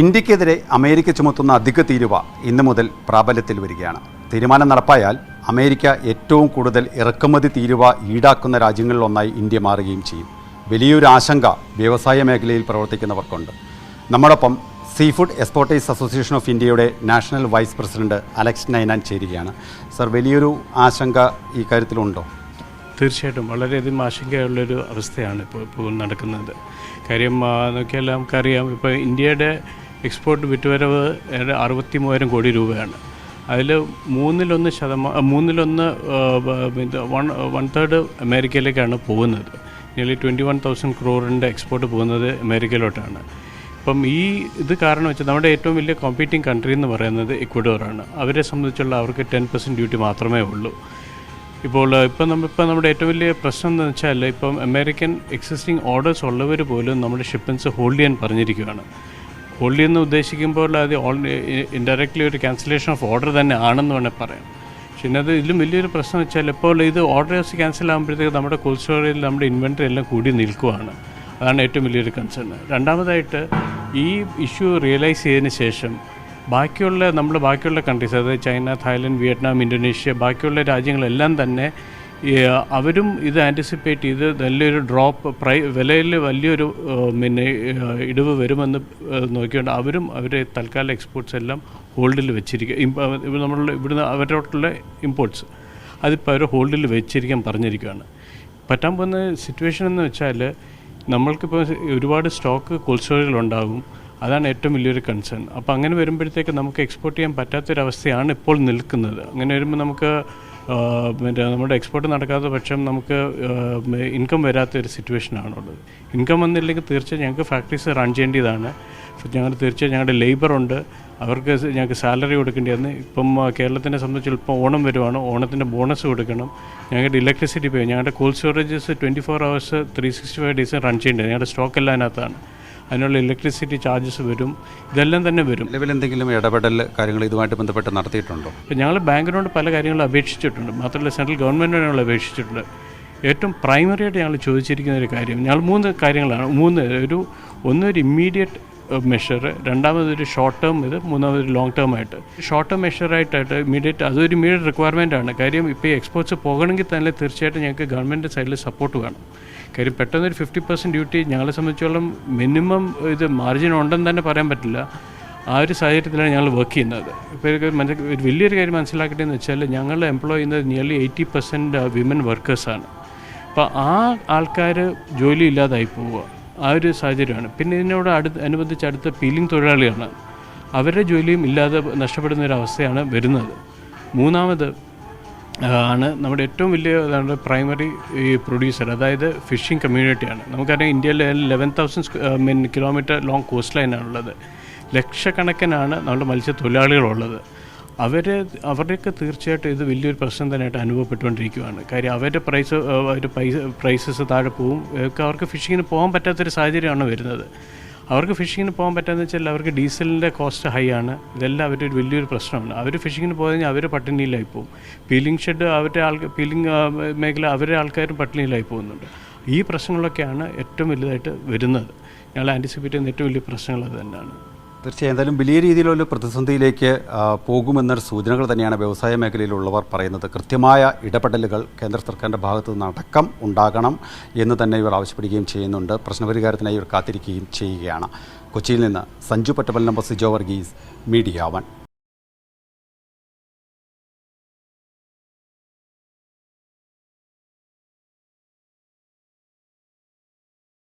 ഇന്ത്യക്കെതിരെ അമേരിക്ക ചുമത്തുന്ന അധിക തീരുവ ഇന്നു മുതൽ പ്രാബല്യത്തിൽ വരികയാണ്. തീരുമാനം നടപ്പായാൽ അമേരിക്ക ഏറ്റവും കൂടുതൽ ഇറക്കുമതി തീരുവ ഈടാക്കുന്ന രാജ്യങ്ങളിലൊന്നായി ഇന്ത്യ മാറുകയും ചെയ്യും. വലിയൊരു ആശങ്ക വ്യവസായ മേഖലയിൽ പ്രവർത്തിക്കുന്നവർക്കുണ്ട്. നമ്മോടൊപ്പം sea food exporters association of ഇന്ത്യയുടെ national vice president Alex Ninan ചേരുകയാണ്. സർ വലിയൊരു ആശങ്ക ഈ കാര്യത്തിലുണ്ടോ? തീർച്ചയായിട്ടും. വളരെയധികം ആശങ്കയുള്ളൊരു അവസ്ഥയാണ് ഇപ്പോൾ ഇപ്പോൾ നടക്കുന്നത്. കാര്യം നോക്കിയാൽ നമുക്കറിയാം ഇപ്പോൾ ഇന്ത്യയുടെ എക്സ്പോർട്ട് വിറ്റുവരവ് അറുപത്തി മൂവായിരം കോടി രൂപയാണ്. അതിൽ മൂന്നിലൊന്ന് ശതമാനം മൂന്നിലൊന്ന് വൺ വൺ തേർഡ് അമേരിക്കയിലേക്കാണ് പോകുന്നത്. നിയർലി ട്വന്റി വൺ തൗസൻഡ് ക്രോറിന്റെ എക്സ്പോർട്ട് പോകുന്നത് അമേരിക്കയിലോട്ടാണ്. അപ്പം ഈ ഇത് കാരണം വെച്ചാൽ നമ്മുടെ ഏറ്റവും വലിയ കോമ്പീറ്റിംഗ് കൺട്രി എന്ന് പറയുന്നത് ഇക്വഡോറാണ്. അവരെ സംബന്ധിച്ചുള്ള അവർക്ക് ടെൻ പെർസെന്റ് ഡ്യൂട്ടി മാത്രമേ ഉള്ളൂ. ഇപ്പോൾ ഇപ്പം നമ്മളിപ്പോൾ നമ്മുടെ ഏറ്റവും വലിയ പ്രശ്നം എന്ന് വെച്ചാൽ ഇപ്പം അമേരിക്കൻ എക്സിസ്റ്റിംഗ് ഓർഡേഴ്സ് ഉള്ളവർ പോലും നമ്മുടെ ഷിപ്പൻസ് ഹോൾഡ് ചെയ്യാൻ പറഞ്ഞിരിക്കുകയാണ്. ഹോൾഡ് എന്ന് ഉദ്ദേശിക്കുമ്പോൾ അത് ഓൾ ഇൻഡയറക്റ്റ്ലി ഒരു ക്യാൻസലേഷൻ ഓഫ് ഓർഡർ തന്നെ ആണെന്ന് വേണേൽ പറയാം. പക്ഷേ അത് ഇതിലും വലിയൊരു പ്രശ്നം വെച്ചാൽ ഇപ്പോൾ ഇത് ഓർഡേഴ്സ് ക്യാൻസൽ ആകുമ്പോഴത്തേക്ക് നമ്മുടെ കോൾഡ് സ്റ്റോറേജിൽ നമ്മുടെ ഇൻവെന്ററി എല്ലാം കൂടി നിൽക്കുവാണ്. അതാണ് ഏറ്റവും വലിയൊരു കൺസേൺ രണ്ടാമതായിട്ട് ഈ ഇഷ്യൂ റിയലൈസ് ചെയ്തതിന് ശേഷം ബാക്കിയുള്ള നമ്മൾ ബാക്കിയുള്ള കൺട്രീസ് അതായത് ചൈന തായ്ലൻഡ് വിയറ്റ്നാം ഇന്തോനേഷ്യ ബാക്കിയുള്ള രാജ്യങ്ങളെല്ലാം തന്നെ അവരും ഇത് ആന്റിസിപ്പേറ്റ് ചെയ്ത് നല്ലൊരു ഡ്രോപ്പ് പ്രൈ വിലയിൽ വലിയൊരു പിന്നെ ഇടിവ് വരുമെന്ന് നോക്കിയുകൊണ്ട് അവരും അവരെ തൽക്കാല എക്സ്പോർട്ട്സ് എല്ലാം ഹോൾഡിൽ വെച്ചിരിക്കുക നമ്മൾ ഇവിടുന്ന് അവരോട്ടുള്ള ഇമ്പോർട്ട്സ് അതിപ്പോൾ അവർ ഹോൾഡിൽ വെച്ചിരിക്കാൻ പറഞ്ഞിരിക്കുകയാണ്. പറ്റാൻ പോകുന്ന സിറ്റുവേഷൻ എന്ന് വെച്ചാൽ നമ്മൾക്കിപ്പോൾ ഒരുപാട് സ്റ്റോക്ക് കോൾഡ് സ്റ്റോറേജിലുണ്ടാകും അതാണ് ഏറ്റവും വലിയൊരു കൺസേൺ അപ്പോൾ അങ്ങനെ വരുമ്പോഴത്തേക്ക് നമുക്ക് എക്സ്പോർട്ട് ചെയ്യാൻ പറ്റാത്തൊരവസ്ഥയാണ് ഇപ്പോൾ നിൽക്കുന്നത്. അങ്ങനെ വരുമ്പോൾ നമുക്ക് മറ്റേ നമ്മുടെ എക്സ്പോർട്ട് നടക്കാത്ത പക്ഷം നമുക്ക് ഇൻകം വരാത്ത ഒരു സിറ്റുവേഷനാണുള്ളത് ഇൻകം വന്നില്ലെങ്കിൽ തീർച്ചയായും ഞങ്ങൾക്ക് ഫാക്ടറീസ് റൺ ചെയ്യേണ്ടതാണ്. ഞങ്ങൾ തീർച്ചയായും ഞങ്ങളുടെ ലേബറുണ്ട് അവർക്ക് ഞങ്ങൾക്ക് സാലറി കൊടുക്കേണ്ടിയാണ് ഇപ്പം ആ, കേരളത്തിനെ സംബന്ധിച്ച് ഇപ്പം ഓണം വരുവാണ്. ഓണത്തിന്റെ ബോണസ് കൊടുക്കണം. ഞങ്ങളുടെ ഇലക്ട്രിസിറ്റി പേ ഞങ്ങളുടെ cold storages twenty four hours three sixty five days run ചെയ്യേണ്ടത്. ഞങ്ങളുടെ സ്റ്റോക്ക് എല്ലാം അതിനകത്താണ്. അതിനുള്ള ഇലക്ട്രിസിറ്റി ചാർജസ് വരും. ഇതെല്ലാം തന്നെ വരും. നിലവിൽ എന്തെങ്കിലും ഇടപെടൽ കാര്യങ്ങൾ ഇതുമായിട്ട് ബന്ധപ്പെട്ട് നടത്തിയിട്ടുണ്ടോ? ഞങ്ങൾ ബാങ്കിനോട് പല കാര്യങ്ങളും അപേക്ഷിച്ചിട്ടുണ്ട്. മാത്രമല്ല സെൻട്രൽ ഗവൺമെന്റിനോട് ഞങ്ങൾ അപേക്ഷിച്ചിട്ടുണ്ട്. ഏറ്റവും പ്രൈമറിയായിട്ട് ഞങ്ങൾ ചോദിച്ചിരിക്കുന്ന ഒരു കാര്യം ഞങ്ങൾ മൂന്ന് കാര്യങ്ങളാണ്. മൂന്ന് ഒരു ഒന്ന് ഒരു ഇമ്മീഡിയറ്റ് മെഷർ രണ്ടാമതൊരു ഷോർട്ട് ടേം ഇത് മൂന്നാമതൊരു ലോങ് ടേം ആയിട്ട്. ഷോർട്ട് ടേം മെഷറായിട്ടായിട്ട് ഇമീഡിയറ്റ് അതൊരു ഇമീഡിയറ്റ് റിക്വയർമെന്റ് ആണ്. കാര്യം ഇപ്പോൾ ഈ എക്സ്പോർട്സ് പോകണമെങ്കിൽ തന്നെ തീർച്ചയായിട്ടും ഞങ്ങൾക്ക് ഗവൺമെന്റ് സൈഡിൽ സപ്പോർട്ട് വേണം. കാര്യം പെട്ടെന്ന് ഒരു ഫിഫ്റ്റി പെർസെന്റ് ഡ്യൂട്ടി ഞങ്ങളെ സംബന്ധിച്ചോളം മിനിമം ഇത് മാർജിൻ ഉണ്ടെന്ന് തന്നെ പറയാൻ പറ്റില്ല. ആ ഒരു സാഹചര്യത്തിലാണ് ഞങ്ങൾ വർക്ക് ചെയ്യുന്നത്. ഇപ്പോൾ ഒരു വലിയൊരു കാര്യം മനസ്സിലാക്കട്ടെന്ന് വെച്ചാൽ ഞങ്ങൾ എംപ്ലോയ് ചെയ്യുന്നത് നിയർലി എയ്റ്റി പെർസെന്റ് വിമൻ വർക്കേഴ്സാണ് അപ്പോൾ ആ ആൾക്കാർ ജോലി ഇല്ലാതായി പോവുക. ആ ഒരു സാഹചര്യമാണ്. പിന്നെ ഇതിനോട് അടുത്ത് അനുബന്ധിച്ച് അടുത്ത പീലിംഗ് തൊഴിലാളികളാണ് അവരുടെ ജോലിയും ഇല്ലാതെ നഷ്ടപ്പെടുന്ന ഒരു അവസ്ഥയാണ് വരുന്നത്. മൂന്നാമത് ആണ് നമ്മുടെ ഏറ്റവും വലിയ ഇതാണ് പ്രൈമറി ഈ പ്രൊഡ്യൂസർ അതായത് ഫിഷിംഗ് കമ്മ്യൂണിറ്റിയാണ് നമുക്കറിയാം ഇന്ത്യയിൽ ലെവൻ തൗസൻഡ് മീൻ കിലോമീറ്റർ ലോങ് കോസ്റ്റ് ലൈനാണുള്ളത് ലക്ഷക്കണക്കിനാണ് നമ്മുടെ മത്സ്യത്തൊഴിലാളികളുള്ളത്. അവർ അവരുടെയൊക്കെ തീർച്ചയായിട്ടും ഇത് വലിയൊരു പ്രശ്നം തന്നെയായിട്ട് അനുഭവപ്പെട്ടുകൊണ്ടിരിക്കുകയാണ് കാര്യം അവരുടെ പ്രൈസ് അവരുടെ പൈസ പ്രൈസസ് താഴെ പോവും. അവർക്ക് ഫിഷിങ്ങിന് പോകാൻ പറ്റാത്തൊരു സാഹചര്യമാണ് വരുന്നത്. അവർക്ക് ഫിഷിങ്ങിന് പോകാൻ പറ്റാന്ന് വെച്ചാൽ അവർക്ക് ഡീസലിന്റെ കോസ്റ്റ് ഹൈ ആണ് ഇതെല്ലാം അവരുടെ ഒരു വലിയൊരു പ്രശ്നമാണ്. അവർ ഫിഷിങ്ങിന് പോയി കഴിഞ്ഞാൽ അവർ പട്ടിണിയിലായി പോകും. പീലിംഗ് ഷെഡ് അവരുടെ ആൾ പീലിംഗ് മേഖല അവരുടെ ആൾക്കാരും പട്ടിണിയിലായി പോകുന്നുണ്ട്. ഈ പ്രശ്നങ്ങളൊക്കെയാണ് ഏറ്റവും വലുതായിട്ട് വരുന്നത്. ഞങ്ങൾ ആന്റിസിപ്പേറ്റ് ചെയ്യുന്ന ഏറ്റവും വലിയ പ്രശ്നങ്ങൾ അത് തന്നെയാണ്. തീർച്ചയായും. എന്തായാലും വലിയ രീതിയിലുള്ള പ്രതിസന്ധിയിലേക്ക് പോകുമെന്നൊരു സൂചനകൾ തന്നെയാണ് വ്യവസായ മേഖലയിലുള്ളവർ പറയുന്നത്. കൃത്യമായ ഇടപെടലുകൾ കേന്ദ്ര സർക്കാരിന്റെ ഭാഗത്തു നിന്നടക്കം ഉണ്ടാകണം എന്ന് തന്നെ ഇവർ ആവശ്യപ്പെടുകയും ചെയ്യുന്നുണ്ട്. പ്രശ്നപരിഹാരത്തിനായി ഇവർ കാത്തിരിക്കുകയും ചെയ്യുകയാണ്. കൊച്ചിയിൽ നിന്ന് സഞ്ജു പറ്റപ്പലിനൊപ്പം സിജോ വർഗീസ് മീഡിയ വൺ.